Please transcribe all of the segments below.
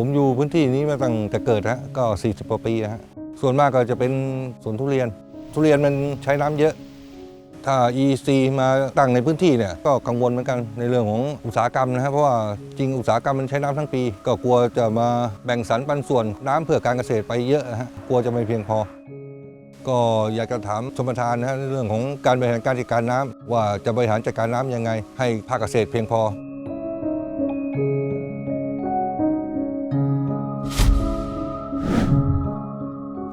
ผมอยู่พื้นที่นี้มาตั้งแต่เกิดฮะก็ 40กว่าปีฮะส่วนมากก็จะเป็นสวนทุเรียน ทุเรียนมันใช้น้ำเยอะ ถ้า EC มาตั้งในพื้นที่เนี่ยก็กังวลเหมือนกันในเรื่องของอุตสาหกรรมนะครับเพราะว่าจริงอุตสาหกรรมมันใช้น้ำทั้งปี ก็กลัวจะมาแบ่งสรรปันส่วนน้ำเพื่อการเกษตรไปเยอะฮะกลัวจะไม่เพียงพอ ก็อยากจะถามชมประธานนะในเรื่องของการบริหารการจัดการน้ำว่าจะบริหารจัดการน้ำยังไง ให้ภาคเกษตรเพียงพอ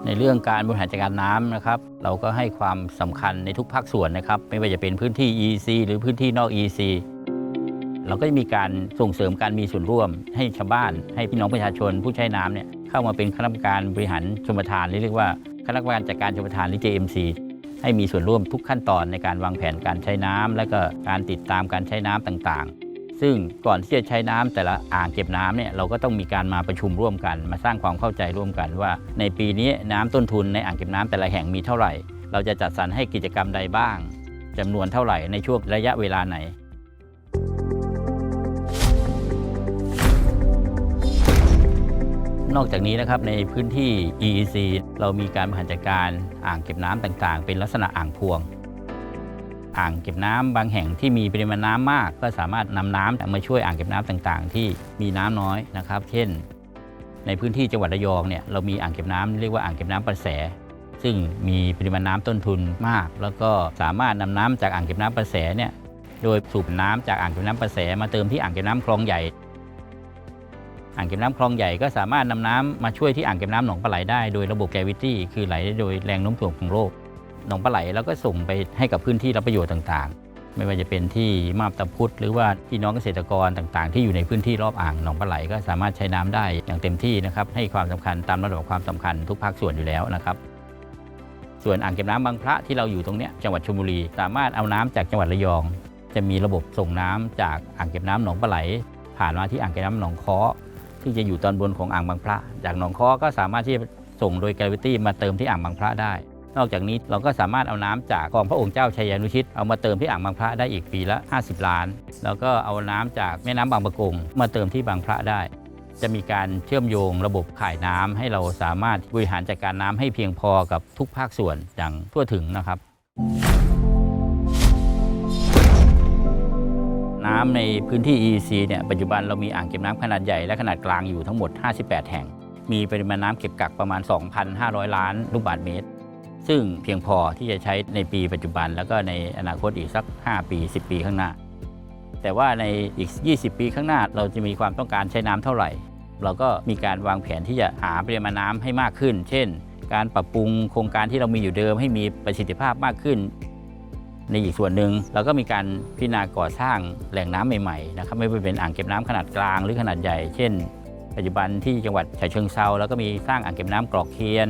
ในเรื่องการบริหารจัดการน้ำนะครับ เราก็ให้ความสำคัญในทุกภาคส่วนนะครับ ไม่ว่าจะเป็นพื้นที่ EC หรือพื้นที่นอก EC เราก็จะมีการส่งเสริมการมีส่วนร่วม ให้ชาวบ้าน ให้พี่น้องประชาชนผู้ใช้น้ำเนี่ยเข้ามาเป็นคณะกรรมการบริหารชมทานหรือเรียกว่าคณะกรรมการจัดการชมทานหรือ JMC ให้มีส่วนร่วมทุกขั้นตอนในการวางแผนการใช้น้ำและก็การติดตามการใช้น้ำต่างๆ ซึ่งก่อนที่จะใช้น้ำแต่ละอ่างเก็บน้ำเนี่ยเราก็ต้องมีการมาประชุมร่วมกัน มาสร้างความเข้าใจร่วมกันว่า ในปีนี้น้ำต้นทุนในอ่างเก็บน้ำแต่ละแห่งมีเท่าไหร่ เราจะจัดสรรให้กิจกรรมใดบ้างจำนวนเท่าไหร่ในช่วงระยะเวลาไหนนอกจากนี้นะครับในพื้นที่ EEC เรามีการบริหารจัดการอ่างเก็บน้ำต่างๆ เป็นลักษณะอ่างพวง อ่างเก็บน้ำบางแห่งที่มีปริมาณน้ำมาก ก็สามารถนำน้ำมาช่วยอ่างเก็บน้ำต่างๆ ที่มีน้ำน้อยนะครับ เช่น ในพื้นที่จังหวัดระยองเนี่ยเรามีอ่างเก็บน้ำเรียกว่าอ่างเก็บน้ำประแส ซึ่งมีปริมาณน้ำต้นทุนมาก แล้วก็สามารถนำน้ำจากอ่างเก็บน้ำประแสเนี่ยโดยสูบน้ำจากอ่างเก็บน้ำประแสมาเติมที่อ่างเก็บน้ำคลองใหญ่อ่างเก็บน้ำคลองใหญ่ก็สามารถนำน้ำมาช่วยที่อ่างเก็บน้ำหนองปลาไหลได้โดยระบบแกวิตี้คือไหลได้โดยแรงโน้มถ่วงของโลก หนองปลาไหลแล้วก็ส่งไปให้กับพื้นที่รับประโยชน์ต่างๆ ไม่ว่าจะเป็นที่มาบตาพุธหรือว่าพี่น้องเกษตรกรต่างๆ ที่อยู่ในพื้นที่รอบอ่างหนองปลาไหลก็สามารถใช้น้ำได้อย่างเต็มที่นะครับให้ความสำคัญตามระดับความสำคัญทุกภาคส่วนอยู่แล้วนะครับส่วนอ่างเก็บน้ำบางพระที่เราอยู่ตรงนี้จังหวัดชลบุรี สามารถเอาน้ำจากจังหวัดระยอง จะมีระบบส่งน้ำจากอ่างเก็บน้ำหนองปลาไหล ผ่านมาที่อ่างเก็บน้ำหนองค้อซึ่งจะอยู่ตอนบนของอ่างบางพระ จากหนองค้อก็สามารถที่จะส่งโดยกราวิตี้มาเติมที่อ่างบางพระได้ นอกจากนี้เราก็สามารถเอาน้ำจากคลองพระองค์เจ้าชัยยานุชิต เอามาเติมที่อ่างบางพระได้อีกปีละ 50 ล้าน แล้วก็เอาน้ำจากแม่น้ำบางประกงมาเติมที่บางพระได้ จะมีการเชื่อมโยงระบบข่ายน้ำให้เราสามารถบริหารจัดการน้ำให้เพียงพอกับทุกภาคส่วนอย่างทั่วถึงนะครับ น้ำในพื้นที่ EEC เนี่ยปัจจุบันเรามีอ่างเก็บน้ำขนาดใหญ่และขนาดกลางอยู่ทั้งหมด 58 แห่ง มีปริมาณน้ำเก็บกักประมาณ 2,500 ล้านลูกบาศก์เมตร ซึ่งเพียงพอที่จะใช้ในปีปัจจุบัน แล้วก็ในอนาคตอีกสัก 5 ปี 10 ปีข้างหน้า แต่ว่าในอีก 20 ปีข้างหน้า เราจะมีความต้องการใช้น้ำเท่าไหร่ เราก็มีการวางแผนที่จะหาปริมาณน้ำให้มากขึ้น เช่น การปรับปรุงโครงการที่เรามีอยู่เดิมให้มีประสิทธิภาพมากขึ้น ในอีกส่วนหนึ่งเราก็มีการพิจารณาก่อสร้างแหล่งน้ำใหม่ๆนะครับไม่ว่าเป็นอ่างเก็บน้ำขนาดกลางหรือขนาดใหญ่ เช่นปัจจุบันที่จังหวัดฉะเชิงเซาแล้วก็มีสร้างอ่างเก็บน้ำกรอกเคียน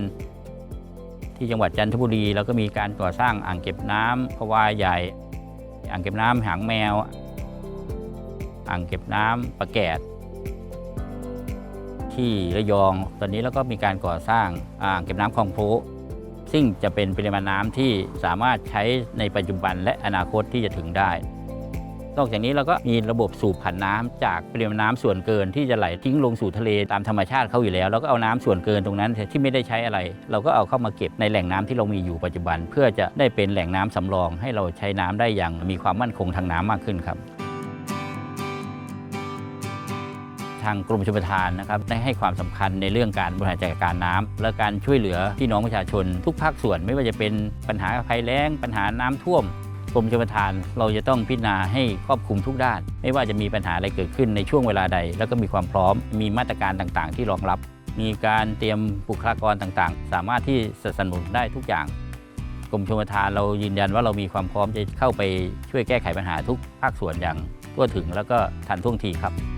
ที่จังหวัดจันทบุรีแล้วก็มีการก่อสร้างอ่างเก็บน้ำพะวาใหญ่ อ่างเก็บน้ำหางแมว อ่างเก็บน้ำประแกดที่ระยอง ตอนนี้แล้วก็มีการก่อสร้างอ่างเก็บน้ำคลองโพซึ่งจะเป็นปริมาณน้ำที่สามารถใช้ในปัจจุบันและอนาคตที่จะถึงได้ นอกจากนี้เราก็มีระบบสูบผันน้ำจากปริมาณน้ำส่วนเกินที่จะไหลทิ้งลงสู่ทะเลตามธรรมชาติเขาอยู่แล้วแล้วก็เอาน้ำส่วนเกินตรงนั้นที่ไม่ได้ใช้อะไร เราก็เอาเข้ามาเก็บในแหล่งน้ำที่เรามีอยู่ปัจจุบัน เพื่อจะได้เป็นแหล่งน้ำสำรอง ให้เราใช้น้ำได้อย่างมีความมั่นคงทางน้ำมากขึ้นครับทางกรมชลประทานนะครับได้ให้ความสำคัญในเรื่องการบริหารจัดการน้ำและการช่วยเหลือพี่น้องประชาชนทุกภาคส่วนไม่ว่าจะเป็นปัญหาภัยแล้ง ปัญหาน้ำท่วม รมชลประทาน เราจะต้องพิจารณาให้ครอบคลุมทุกด้าน ไม่ว่าจะมีปัญหาอะไรเกิดขึ้นในช่วงเวลาใด แล้วก็มีความพร้อม มีมาตรการต่างๆ ที่รองรับ มีการเตรียมบุคลากรต่างๆ สามารถที่สนับสนุนได้ทุกอย่างกรมชลประทานเรายืนยันว่าเรามีความพร้อมจะเข้าไปช่วยแก้ไขปัญหาทุกภาคส่วนอย่างทั่วถึงแล้วก็ทันท่วงทีครับ